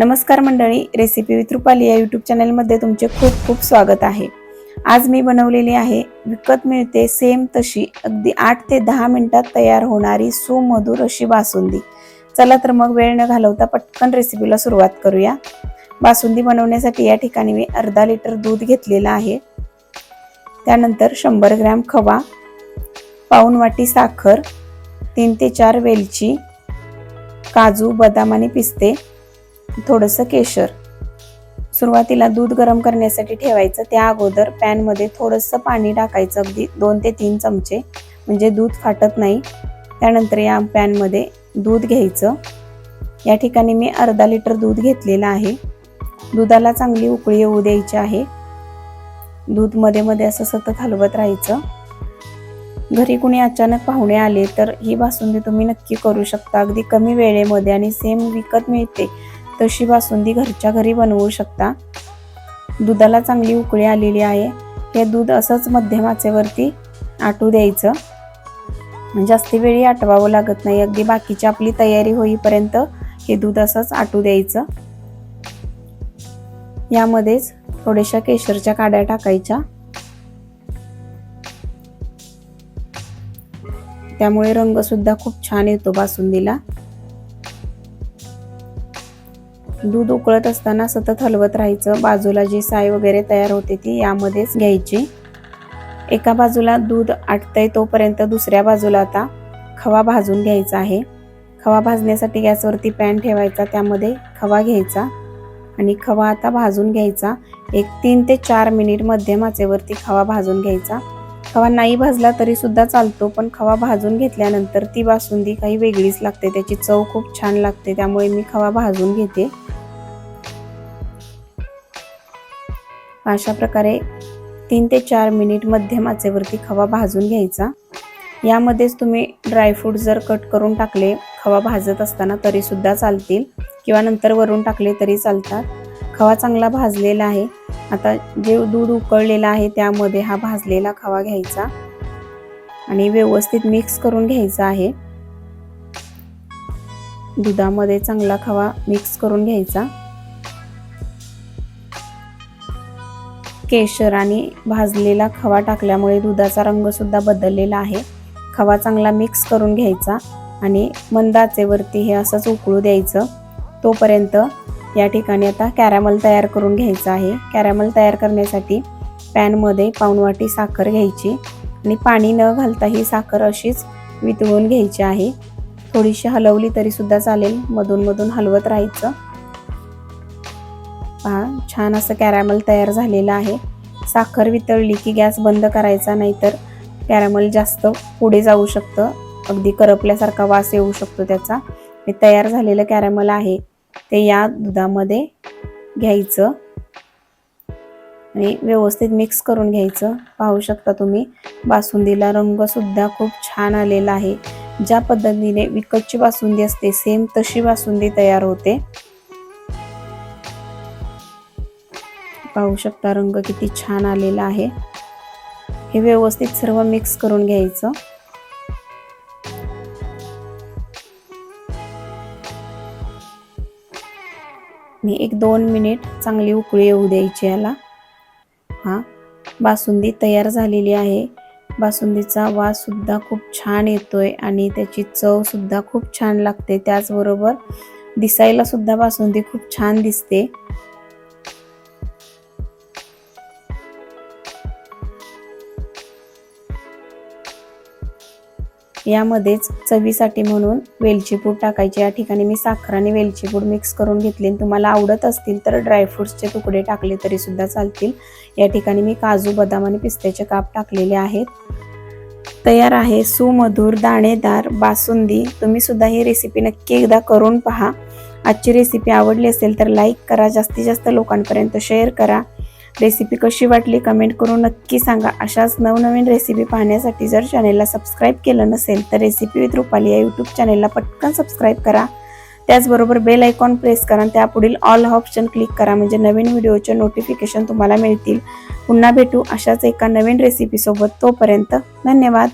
नमस्कार मंडळी recipe with Rupali या यूट्यूब चॅनलमध्ये तुमचे खूप खूप स्वागत आहे. आज मी बनवलेली आहे विकत मिळते सेम तशी अगदी आठ ते दहा मिनिटात तयार होणारी सुमधुर अशी बासुंदी. चला तर मग वेळ न घालवता पटकन रेसिपीला सुरुवात करूया. बासुंदी बनवण्यासाठी या ठिकाणी मी अर्धा लिटर दूध घेतलेलं आहे. त्यानंतर शंभर ग्रॅम खवा पाऊन वाटी साखर तीन ते चार वेलची काजू बदाम आणि पिस्ते थोडंसं केशर. सुरुवातीला दूध गरम करण्यासाठी ठेवायचं. त्या अगोदर पॅनमध्ये थोडंसं पाणी टाकायचं अगदी दोन ते तीन चमचे. म्हणजे दूध फाटत नाही. त्यानंतर या पॅनमध्ये दूध घ्यायचं. या ठिकाणी मी अर्धा लिटर दूध घेतलेलं आहे. दुधाला चांगली उकळी येऊ द्यायची आहे. दूधमध्ये मध्ये असं सतत हलवत राहायचं. घरी कुणी अचानक पाहुणे आले तर ही बासुंदी तुम्ही नक्की करू शकता. अगदी कमी वेळेमध्ये आणि सेम विकत मिळते. तशी बासुंदी घरच्या घरी बनवू शकता. दुधाला चांगली उकळी आलेली आहे. हे दूध असंच मध्यम आचेवरती आटू द्यायचं. जास्ती वेळी आटवावं लागत नाही. अगदी बाकीची आपली तयारी होईपर्यंत हे दूध असंच आटू द्यायचं. यामध्येच थोड्याशा केशरच्या काड्या टाकायच्या. त्यामुळे रंग सुद्धा खूप छान येतो बासुंदीला. दूध उकळत असताना सतत हलवत राहायचं. बाजूला जी साय वगैरे तयार होते ती यामध्येच घ्यायची. एका बाजूला दूध आटतंय तोपर्यंत दुसऱ्या बाजूला आता खवा भाजून घ्यायचा आहे. खवा भाजण्यासाठी गॅसवरती पॅन ठेवायचा त्यामध्ये खवा घ्यायचा आणि खवा आता भाजून घ्यायचा. एक तीन ते चार मिनिट मध्यम आचेवरती खवा भाजून घ्यायचा. खवा नाही भाजला तरी सुद्धा चालतो पण खवा भाजून घेतल्यानंतर ती बासुंदी काही वेगळीच लागते. त्याची चव खूप छान लागते त्यामुळे मी खवा भाजून घेते. अशा प्रकारे तीन ते चार मिनिट मध्यम आचेवरती खवा भाजून घ्यायचा. यामध्येच तुम्ही ड्रायफ्रूट जर कट करून टाकले खवा भाजत असताना तरी सुद्धा चालतील किंवा नंतर वरून टाकले तरी चालतात. खवा चांगला भाजलेला आहे. आता जे दूध उकळलेलं आहे त्यामध्ये हा भाजलेला खवा घ्यायचा आणि व्यवस्थित मिक्स करून घ्यायचा आहे. दुधामध्ये चांगला खवा मिक्स करून घ्यायचा. केशर आणि भाजलेला खवा टाकल्यामुळे दुधाचा रंग सुद्धा बदललेला आहे. खवा चांगला मिक्स करून घ्यायचा आणि मंदाचेवरती हे असंच उकळू द्यायचं. तोपर्यंत या ठिकाणी आता कॅरॅमल तयार करून घ्यायचं आहे. कॅरॅमल तयार करण्यासाठी पॅनमध्ये पाऊणवाटी साखर घ्यायची आणि पाणी न घालता ही साखर अशीच वितळून घ्यायची आहे. थोडीशी हलवली तरीसुद्धा चालेल. मधून मधून हलवत राहायचं. पहा छान असं कॅरॅमल तयार झालेलं आहे. साखर वितळली की गॅस बंद करायचा नाहीतर कॅरॅमल जास्त पुढे जाऊ शकतं. अगदी करपल्यासारखा वास येऊ शकतो त्याचा. हे तयार झालेलं कॅरॅमल आहे. ते या दुधामध्ये घ्यायचं. आणि व्यवस्थित मिक्स करून घ्यायचं. पाहू शकता तुम्ही बासुंदीला रंग सुद्धा खूप छान आलेला आहे. ज्या पद्धतीने विकतची बासुंदी असते सेम तशी बासुंदी तयार होते. पाहू शकता रंग किती छान आलेला आहे. हे व्यवस्थित सर्व मिक्स करून घ्यायचं. मी एक दोन मिनिट चांगली उकळी येऊ द्यायची याला. हा बासुंदी तयार झालेली आहे. बासुंदीचा वास सुद्धा खूप छान येतोय आणि त्याची चव सुद्धा खूप छान लागते. त्याचबरोबर दिसायला सुद्धा बासुंदी खूप छान दिसते. यामध्येच चवीसाठी म्हणून वेलची पूड टाकायची. या ठिकाणी मी साखर आणि वेलची पूड मिक्स करून घेतली. तुम्हाला आवडत असतील तर ड्रायफ्रुट्सचे तुकडे टाकले तरी सुद्धा चालतील. या ठिकाणी मी काजू बदाम आणि पिस्त्याचे काप टाकलेले आहेत. तयार आहे सुमधुर दाणेदार बासुंदी. तुम्ही सुद्धा ही रेसिपी नक्की एकदा करून पहा. आजची रेसिपी आवडली असेल तर लाईक करा. जास्तीत जास्त लोकांपर्यंत शेअर करा. रेसिपी कशी वाटली कमेंट करून नक्की सांगा. अशाच नवनवीन रेसिपी पाहण्यासाठी जर चॅनेलला सबस्क्राईब केलं नसेल तर रेसिपी विथ रुपाली या यूट्यूब चॅनेलला पटकन सबस्क्राईब करा. त्याचबरोबर बेल आयकॉन प्रेस करा आणि त्यापुढील ऑल ऑप्शन क्लिक करा. म्हणजे नवीन व्हिडिओचे नोटिफिकेशन तुम्हाला मिळतील. पुन्हा भेटू अशाच एका नवीन रेसिपीसोबत तोपर्यंत धन्यवाद.